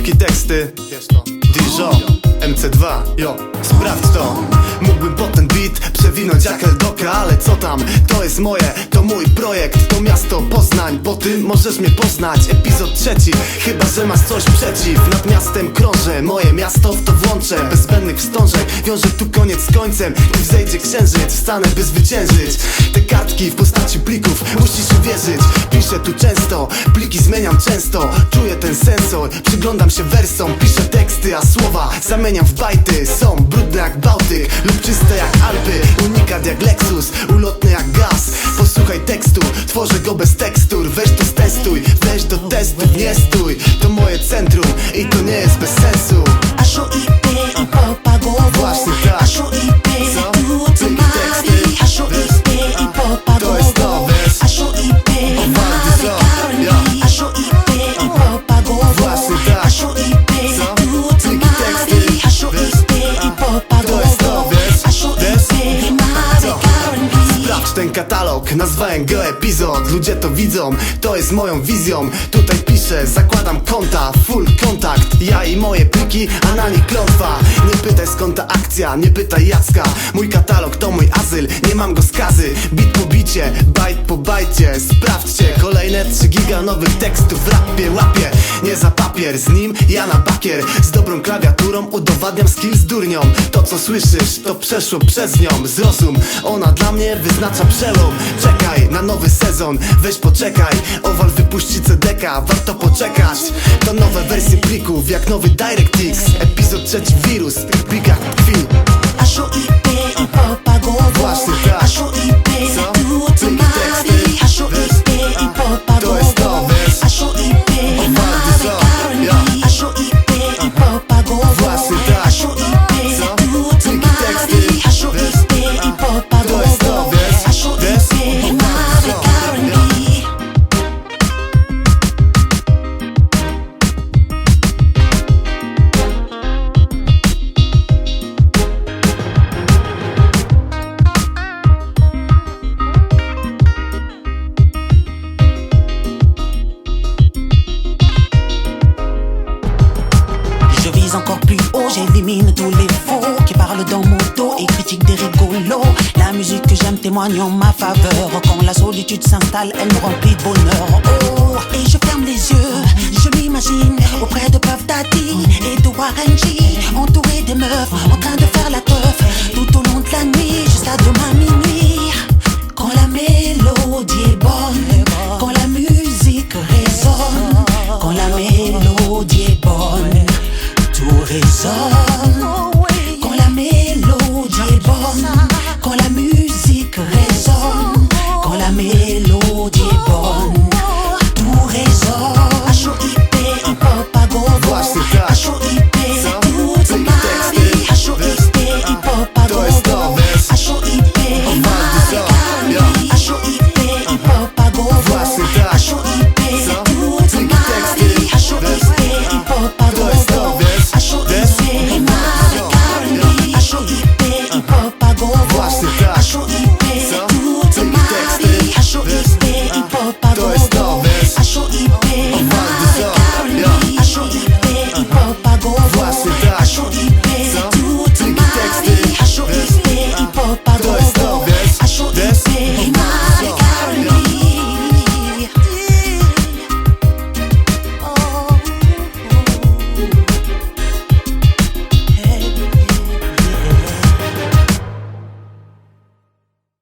teksty. Dijon, MC2, jo, sprawdź to. Mógłbym pod ten beat przewinąć jak Eldoka Ale co tam, to jest moje, to mój projekt. To miasto Poznań, po tym możesz mnie poznać. Epizod trzeci, chyba że masz coś przeciw. Nad miastem krążę, moje miasto w to włączę. Bez zbędnych wstążek, wiążę tu koniec z końcem. Gdy wzejdzie księżyc, wstanę by zwyciężyć. Te kartki w postaci plików, musisz uwierzyć Piszę tu często, pliki zmieniam często. Czuję ten sensor, przyglądam się wersom Piszę teksty, a słowa zamieniam w bajty. Są brudne jak Bałtyk lub czyste jak Alpy. Unikat jak Lexus, ulotny jak gaz. Posłuchaj tekstu, tworzę go bez tekstur. Weź to stestuj, weź do testu, nie stój. To moje centrum i to nie jest bez sensu. HOIP i ten katalog, nazwałem go epizod. Ludzie to widzą, to jest moją wizją. Tutaj piszę, zakładam konta, full kontakt Ja i moje pliki, a na nich klątwa. Nie pytaj skąd ta akcja, nie pytaj Jacka. Mój katalog to mój azyl, nie mam go skazy. Bit po bicie, bajt po bajcie Sprawdźcie, kolejne 3 giga nowych tekstów w rapie Łapię, nie za papier, z nim ja na bakier. Z dobrą klawiaturą udowadniam skill z durnią. To co słyszysz, to przeszło przez nią. Zrozum, ona dla mnie wyznacza przełom Czekaj na nowy sezon, weź poczekaj. Owal wypuści CDK, warto poczekać. To nowe wersje plików, jak nowy DirectX. Epizod trzeci wirus, w plikach tkwi. HOIP i plus haut, j'élimine tous les faux qui parlent dans mon dos et critiquent des rigolos. La musique que j'aime témoigne en ma faveur. Quand la solitude s'installe, elle me remplit de bonheur. Oh, et je ferme les yeux, je m'imagine auprès de Puff Daddy et de Warren